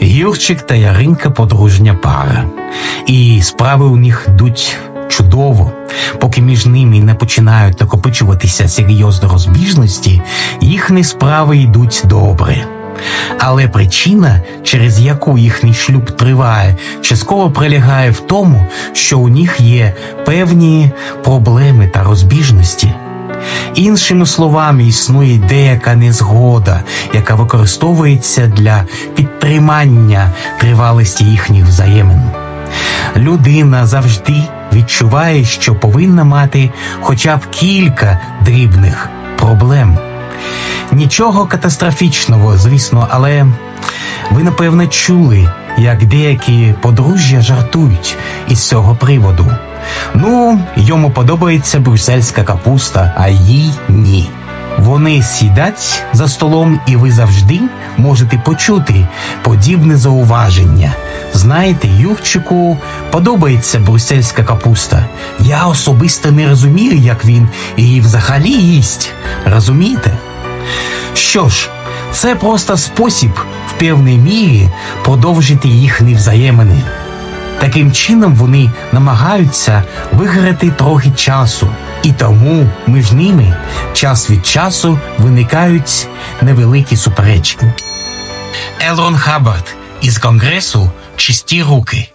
Юрчик та Яринка подружня пара, і справи у них йдуть чудово. Поки між ними не починають накопичуватися серйозні розбіжності, їхні справи йдуть добре. Але причина, через яку їхній шлюб триває, частково прилягає в тому, що у них є певні проблеми та розбіжності. Іншими словами, існує деяка незгода, яка використовується для підтримання тривалості їхніх взаємин. Людина завжди відчуває, що повинна мати хоча б кілька дрібних проблем. Нічого катастрофічного, звісно, але ви напевно чули, як деякі подружжя жартують із цього приводу. Ну, йому подобається брюссельська капуста, а їй ні. Вони сідать за столом, і ви завжди можете почути подібне зауваження. Знаєте, Юрчику подобається брюссельська капуста. Я особисто не розумію, як він її взагалі їсть. Розумієте? Що ж, це просто спосіб в певній мірі продовжити їхні взаємини. Таким чином вони намагаються виграти трохи часу, і тому між ними час від часу виникають невеликі суперечки. Елрон Хаббард із конгресу Чисті руки.